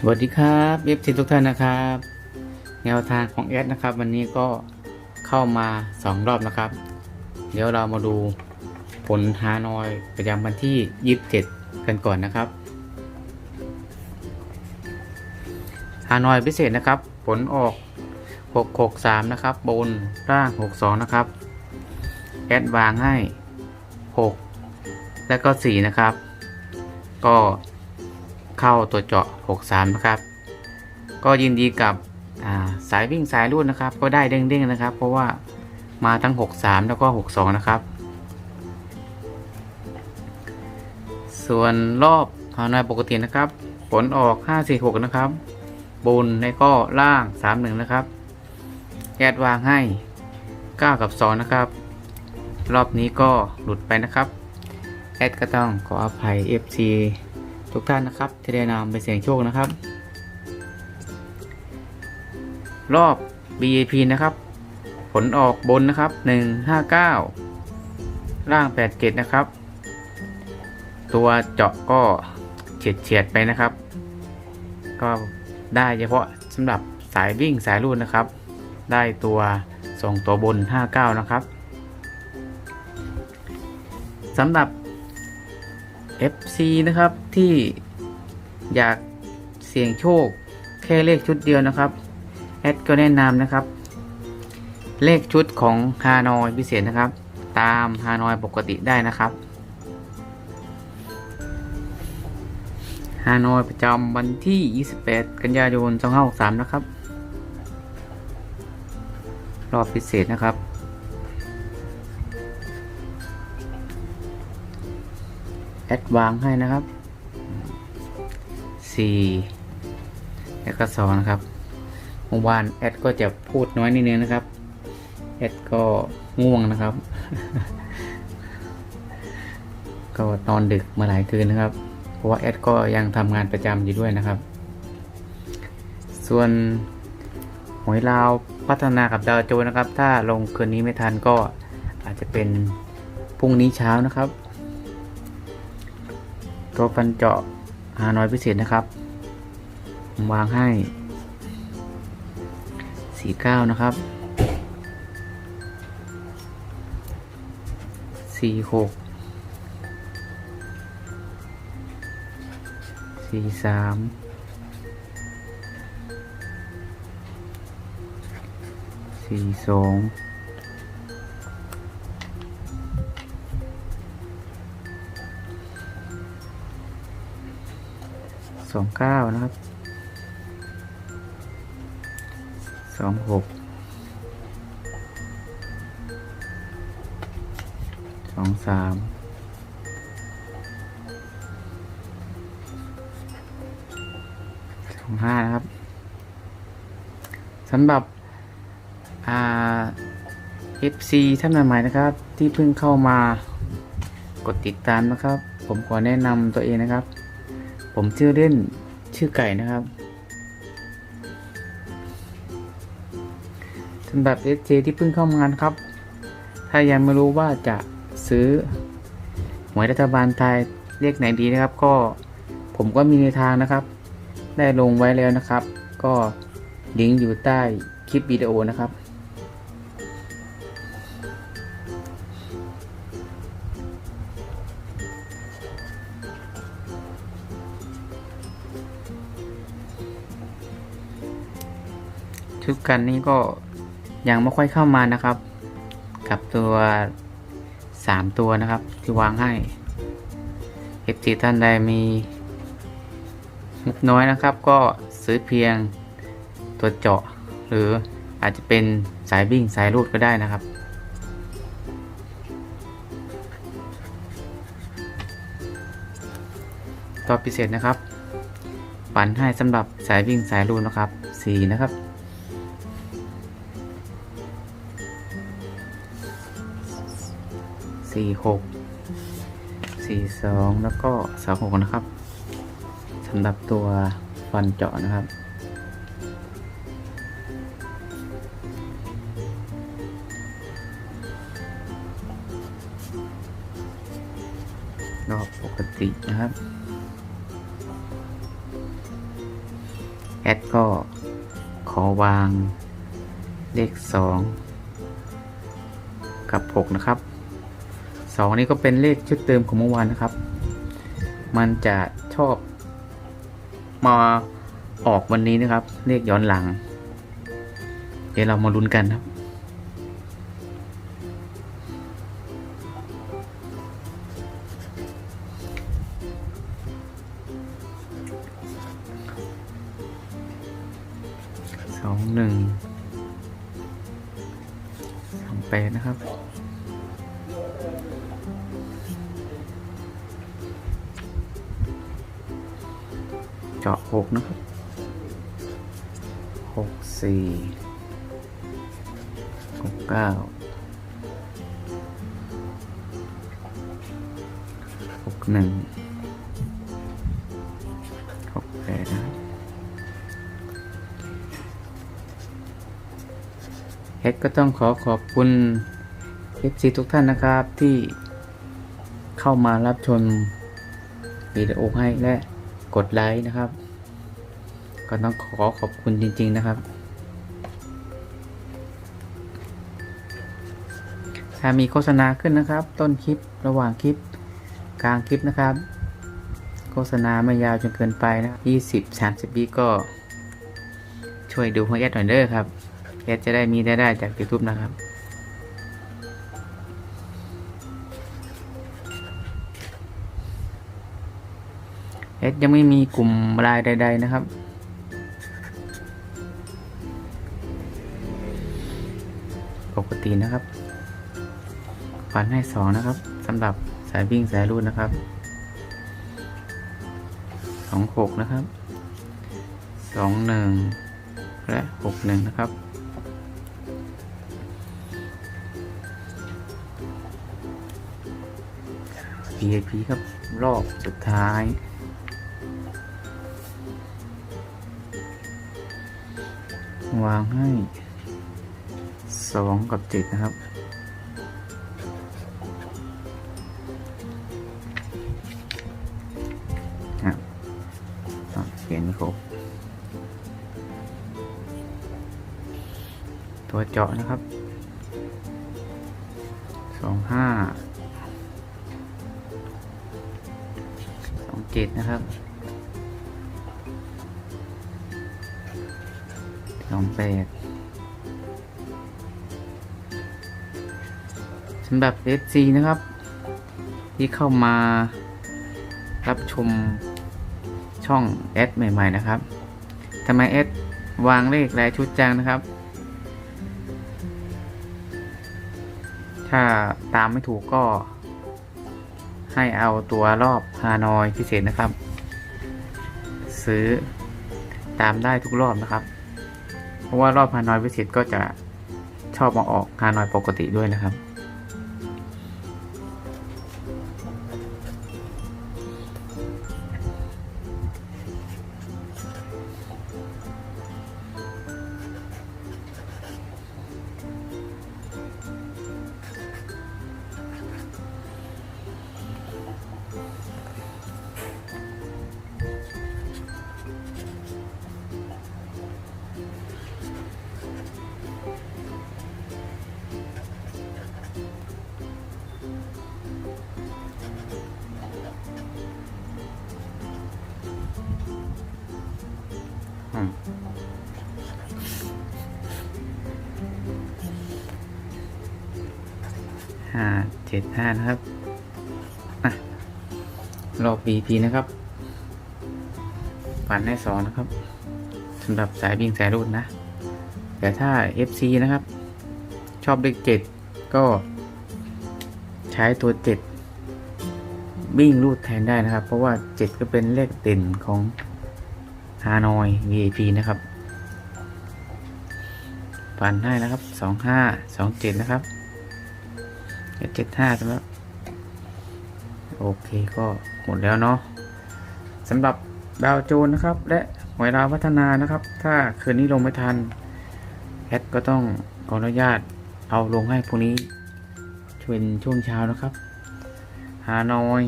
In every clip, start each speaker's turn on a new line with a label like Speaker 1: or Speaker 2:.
Speaker 1: สวัสดีครับเอฟซีทุกท่านนะครับ แนวทางของแอดนะครับ วันนี้ก็เข้ามา 2 รอบนะครับ เดี๋ยวเรามาดูผลฮานอยประจำวันที่ 27 กันก่อนนะครับฮานอยพิเศษนะครับ ผลออก 663 นะครับ บนล่าง 62 นะครับ แอดวางให้ 6 แล้วก็ 4 นะครับ ก็ เข้าตัวเจาะ 63 นะครับ ก็ยินดีกับาสายวิ่งสายรูดนะครับ ก็ได้เด้งๆนะครับ เพราะว่ามาทั้ง 63 แล้วก็ 62 นะครับ ส่วนรอบฮานอยปกตินะครับ ผลออก 546 นะครับ บนในก็ล่าง 31 นะครับแอดวางให้ 9 กับ 2 นะครับ รอบนี้ก็หลุดไปนะครับ แอดก็ต้องขออภัย FC ทุกท่านนะครับที่ได้นำไปเสี่ยงโชคนะครับ รอบ BAP นะครับ ผลออกบนนะครับ 159 ล่าง 87 นะครับ ตัวเจาะก็เฉียดเฉียดๆไปนะครับ ก็ได้เฉพาะสำหรับสายวิ่งสายรูดนะครับ ได้ตัวส่งตัวบน 59 นะครับสำหรับ FC นะครับที่อยากเสี่ยงโชคแค่เลขชุดเดียวนะครับแอดก็แนะนำนะครับ เลขชุดของฮานอยพิเศษนะครับ ตามฮานอยปกติได้นะครับฮานอยประจำวันที่ 28 กันยายน2563 นะครับ รอบพิเศษนะครับ แอดวางให้นะครับ 4 แล้วก็2นะครับเมื่อวานแอดก็จะพูดน้อยนิดนึงนะครับ แอดก็ง่วงนะครับ ก็นอนดึกมาหลายคืนนะครับ เพราะว่าแอดก็ยังทำงานประจำอยู่ด้วยนะครับ ส่วนหวยลาวพัฒนากับดาวโจนนะครับ ถ้าลงคืนนี้ไม่ทันก็อาจจะเป็นพรุ่งนี้เช้านะครับ ตัวฟันเจาะหานอยพิเศษนะครับผมวางให้ 49 นะครับ 46 43 42สอง สองเก้านะครับสองหกสองสามสองห้านะครับสำหรับอ่า FC ท่านใหม่ๆนะครับ ที่เพิ่งเข้ามากดติดตามนะครับ ผมขอแนะนำตัวเองนะครับ ผมชื่อเล่นชื่อไก่นะครับสำหรับ SJ ที่เพิ่งเข้ามานครับ ถ้ายังไม่รู้ว่าจะซื้อหวยรัฐบาลไทยเลขไหนดีนะครับ ก็ผมก็มีในทางนะครับ ได้ลงไว้แล้วนะครับ ก็ลิงก์อยู่ใต้คลิปวิดีโอนะครับ ชุดกันนี้ก็ยังไม่ค่อยเข้ามานะครับ กับตัวสามตัวนะครับ ที่วางให้เอฟซีท่านใดมีงบน้อยนะครับ ก็ซื้อเพียงตัวเจาะ หรืออาจจะเป็นสายวิ่งสายรูดก็ได้นะครับตัวพิเศษนะครับ ปันให้สำหรับสายวิ่งสายรูดนะครับสีนะครับ สี่หกสี่สองแล้วก็สามหกนะครับสำหรับตัวฟันเจาะนะครับ รอบปกตินะครับ แอดก็ขอวางเลขสองกับหกนะครับ สองนี่ก็เป็นเลขชุดเติมของเมื่อวานนะครับ มันจะชอบมาออกวันนี้นะครับ เลขย้อนหลัง เดี๋ยวเรามาลุ้นกันครับาะหกนะครับหกสี่หกเก้าหกหนึ่งหกแปดนะเฮดก็ต้องขอขอบคุณ FC ทุกท่านนะครับที่เข้ามารับชมวิดีโอให้และ กดไลค์นะครับ ก็ต้องขอขอบคุณจริง ๆนะครับ ถ้ามีโฆษณาขึ้นนะครับ ต้นคลิประหว่างคลิปกลางคลิปนะครับ โฆษณาไม่ยาวจนเกินไปนะครับ20 30วิก็ช่วยดูให้แอดหน่อยเด้อครับแอดจะได้มีรายได้จาก YouTube นะครับ ดยังไม่มีกลุ่มรายใด ๆ นะครับ ปกตินะครับฟันให้สองนะครับสำหรับสายวิ่งสายรูดนะครับสองหกนะครับสองหนึ่งและหกหนึ่งนะครับ VIP ครับรอบสุดท้าย วางให้สองกับเจ็ดนะครับ เขียนไม่ครบ ตัวเจาะนะครับ สองห้า สองเจ็ดนะครับ สองแปดสำหรับ FC นะครับ ที่เข้ามารับชมช่องแอดใหม่ ๆ นะครับทำไมแอดวางเลขรายชุดจังนะครับ ถ้าตามไม่ถูกก็ให้เอาตัวรอบฮานอยพิเศษนะครับ ซื้อตามได้ทุกรอบนะครับ เพราะว่ารอบฮานอยพิเศษก็จะชอบมาออกฮานอยปกติด้วยนะครับ 7 5 นะครับรอบ BP นะครับปั่นได้สองนะครับสำหรับสายวิ่งสายรุ่นนะ แต่ถ้า FC นะครับ ชอบเลขเจ็ดก็ใช้ตัวเจ็ดวิ่งรูดแทนได้นะครับ เพราะว่าเจ็ดก็เป็นเลขเด่นของฮานอย VIP นะครับปั่นให้นะครับ 2527 นะครับ เจ็ดห้าสำหรับโอเคก็หมดแล้วเนาะสำหรับดาวโจนนะครับ และหวยดาวพัฒนานะครับ ถ้าคืนนี้ลงไม่ทันแอดก็ต้องขออนุญาตเอาลงให้พวกนี้ช่วยช่วงเช้านะครับฮานอย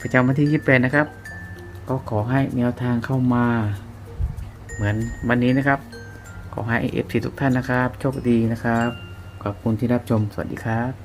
Speaker 1: ประจำวันที่ 28 นะครับ ก็ขอให้แนวทางเข้ามา เหมือนวันนี้นะครับ ขอให้เอฟซีทุกท่านนะครับ โชคดีนะครับ ขอบคุณที่รับชม สวัสดีครับ